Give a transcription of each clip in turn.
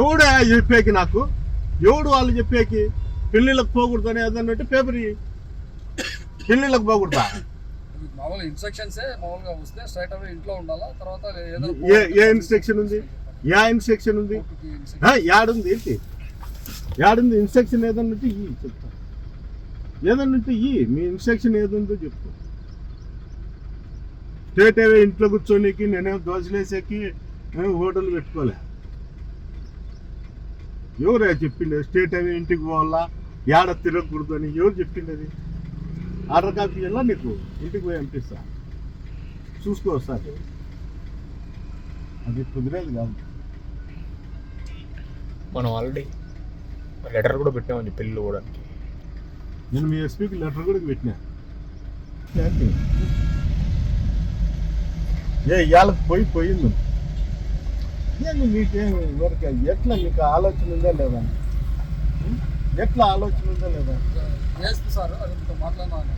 ఎవడే చెప్పేకి నాకు? ఎవడు వాళ్ళు చెప్పేకి? పెళ్ళిళ్ళకి పోకూడదు అని ఏదన్నట్టు పేపర్ ఇయ్యి. పెళ్ళిళ్ళకి పోకూడదా? మామూలు ఇన్స్ట్రక్షన్స్ మామూలుగా వస్తే స్ట్రైట్ అవే ఇంట్లో ఉండాలా? తర్వాత ఏ ఏ ఇన్స్ట్రక్షన్ ఉంది? యా ఇన్స్ట్రక్షన్ ఉంది? యాడుంది ఏంటి? యాడుంది ఇన్స్ట్రక్షన్ ఏదన్నట్టు ఇయ్యి చెప్తా. ఏదన్నట్టు ఇయ్యి మీ ఇన్స్ట్రక్షన్ ఏదుందో చెప్పు స్టేట్ అవే ఇంట్లో కూర్చోనికి నేనేం దోశలేసేకి హోటల్ పెట్టుకోలే. ఎవరే చెప్పిండే స్టేట్ అవే ఇంటికి పోవాలా? ఏడ తిరగకూడదు అని ఎవరు చెప్పిండేది? ఆర్డర్ కాపీ ఎలా నీకు? ఇంటికి పోయి పంపిస్తా. చూసుకో సార్ అది కుదిరేది కాదు. మనం ఆల్రెడీ లెటర్ కూడా పెట్టామని పెళ్ళి కూడా నేను మీ ఎస్పీకి లెటర్ కూడా పెట్టినా? ఏ ఇవాళకి పోయి పోయింది. ఏంది మీకేం వరకు ఎట్లా మీకు ఆలోచన ఉందా లేదా? ఉం? ఎట్లా ఆలోచన ఉందా లేదా? ఏఎస్పీ సార్ అది మీతో మాట్లాడినాను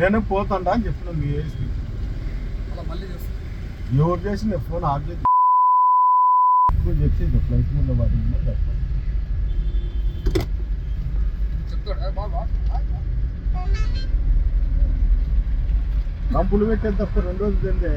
నేను పోతాడా అని చెప్పిన మీ ఎస్పీ అలా మళ్ళీ చేస్తాను. ఎవరు చేసిన ఫోన్ ఆఫ్ చేసి ఎక్కువ చెప్పేది ఫ్లైట్ మీద పడింది చెప్తాడు? బాబా కంపులు పెట్టేది తప్ప రెండు రోజులు తిందే.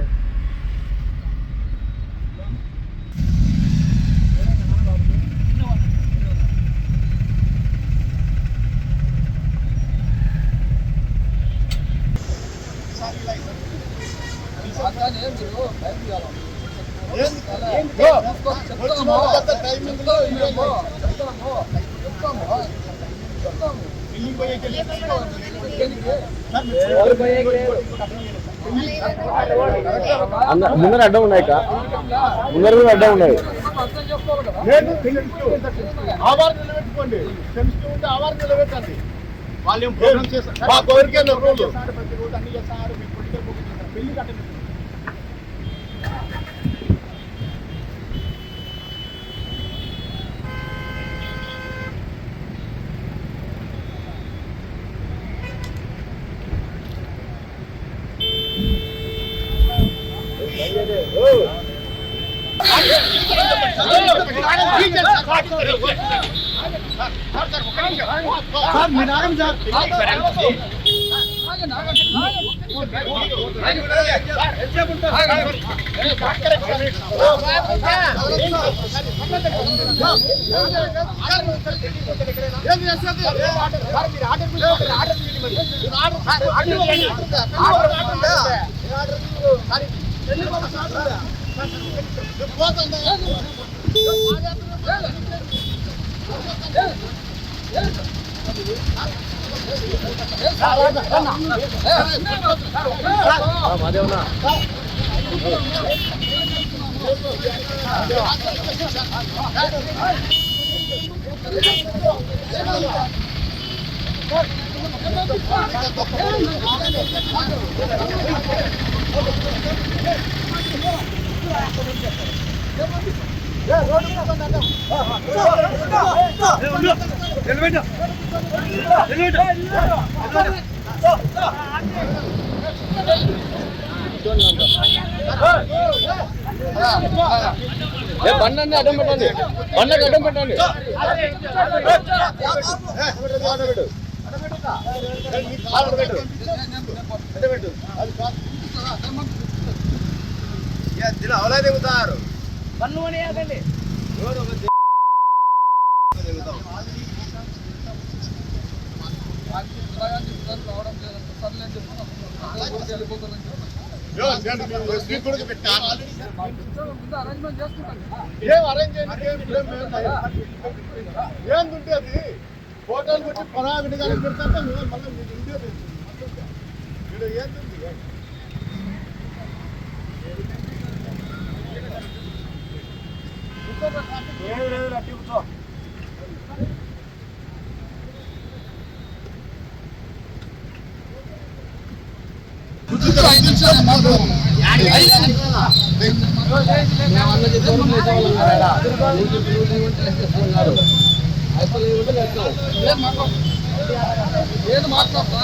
ముందర అడ్డం ఉన్నాయి అక్క. ముందర కూడా అడ్డం ఉన్నాయి. ఆవార్ నిలబెట్టుకోండి. సెన్సిటివ్ ఉంటే ఆవార్ నిలబెట్టండి. వాళ్ళు ఏం ప్రోగ్రామ్ చేస్తారు? మా కోరికైన రూల్ సార్ మీ నాగం సార్ ఏం చేస్తుంది మాదేవనా ఏ బండి అడ్డం పెట్టండి. బండకి అడ్డం పెట్టండి. అడ్డం పెట్టు. రావడం లేదంటే సర్లే అని చెప్పి వెళ్ళిపోతానని చెప్పి అరేంజ్మెంట్ చేసుకుంటాను ఏం అరేంజ్ చేయండి ఏం అది హోటల్ పెట్టి పరాగడి కానీ పెడతా మళ్ళీ మీకు ఉండేది ఇక్కడ ఏందుంది ఏం లేదు అట్టి కూర్చో మాట్లాడతా ఏం మాట్లాడతా?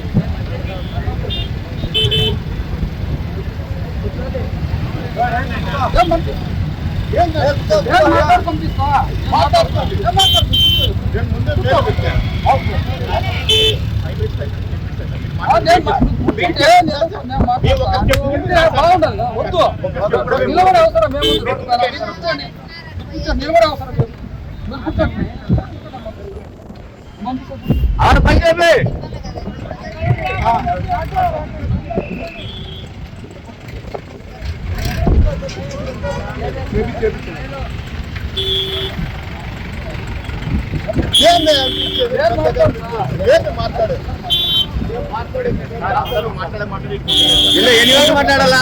బాగుండాలి వద్దు నిలబడే అవసరం మాట్లాడు. ఎన్ని రోజులు మాట్లాడాలా